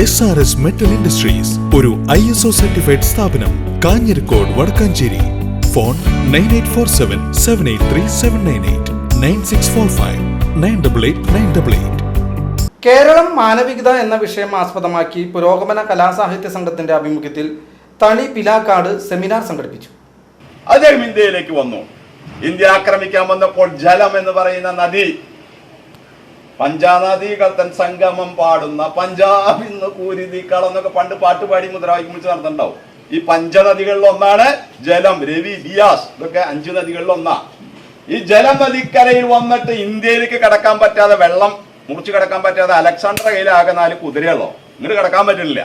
S R S metal industries ഒരു I S O certified സ്ഥാപനം Kanjirakode Vadakkanchery. Phone nine eight four seven seven eight three seven nine eight nine six four five nine double eight nine double eight Keralam മാനവികത എന്ന വിഷയം ആസ്പദമാക്കി പുരോഗമന കലാസാഹിത്യ സംഘത്തിന്റെ ആഭിമുഖ്യത്തിൽ തളി Pilakkad seminar സംഘടിപ്പിച്ചു. അദ്ദേഹം ഇന്ത്യയിലേക്ക് വന്നു. ഇന്ത്യ ആക്രമിക്കാൻ വന്നപ്പോൾ ജലം എന്ന് പറയുന്ന നദി പഞ്ചാനദികൾ കത്തൻ സംഗമം പാടുന്ന പഞ്ചാബ് ഇന്ന് കൂരിതിക്കൾ എന്നൊക്കെ പണ്ട് പാട്ട് പാടി മുദ്രാവാക്യം വിളിച്ച് നടന്നിട്ടുണ്ടാവും. ഈ പഞ്ചനദികളിൽ ഒന്നാണ് ജലം. രവി ബിയാസ് ഇതൊക്കെ അഞ്ച് നദികളിൽ ഒന്നാ. ഈ ജലം നദിക്കരയിൽ വന്നിട്ട് ഇന്ത്യയിലേക്ക് കടക്കാൻ പറ്റാതെ വെള്ളം മുറിച്ച് കടക്കാൻ പറ്റാതെ അലക്സാണ്ടർ കയ്യിലാകെ നാല് കുതിരകളോ. ഇങ്ങോട്ട് കടക്കാൻ പറ്റില്ല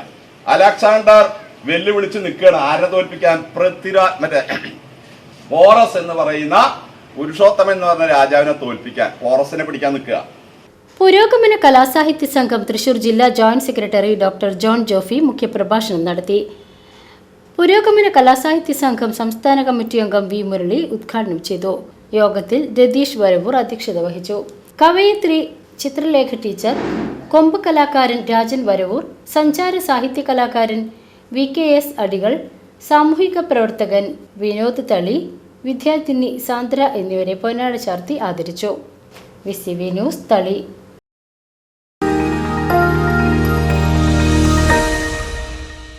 അലക്സാണ്ടർ വെല്ലുവിളിച്ച് നിൽക്കുകയാണ്. ആരെ തോൽപ്പിക്കാൻ? പൃഥ്വിരാ മറ്റേ പോറസ് എന്ന് പറയുന്ന പുരുഷോത്തമൻ എന്ന് പറഞ്ഞ രാജാവിനെ തോൽപ്പിക്കാൻ. പോറസിനെ പിടിക്കാൻ നിൽക്കുക. പുരോഗമന കലാസാഹിത്യ സംഘം തൃശൂർ ജില്ലാ joint secretary doctor John Jophy മുഖ്യപ്രഭാഷണം നടത്തി. പുരോഗമന കലാസാഹിത്യ സംഘം സംസ്ഥാന കമ്മിറ്റി അംഗം വി മുരളി ഉദ്ഘാടനം ചെയ്തു. യോഗത്തിൽ രതീഷ് വരവൂർ അധ്യക്ഷത വഹിച്ചു. കവയിത്രി ചിത്രലേഖ ടീച്ചർ കൊമ്പ് കലാകാരൻ രാജൻ വരവൂർ സഞ്ചാര സാഹിത്യ കലാകാരൻ വി കെ എസ് അടികൾ സാമൂഹിക പ്രവർത്തകൻ വിനോദ് തളി വിദ്യാർത്ഥിനി സാന്ദ്ര എന്നിവരെ പൊന്നാട ചാർത്തി ആദരിച്ചു. V news Thali.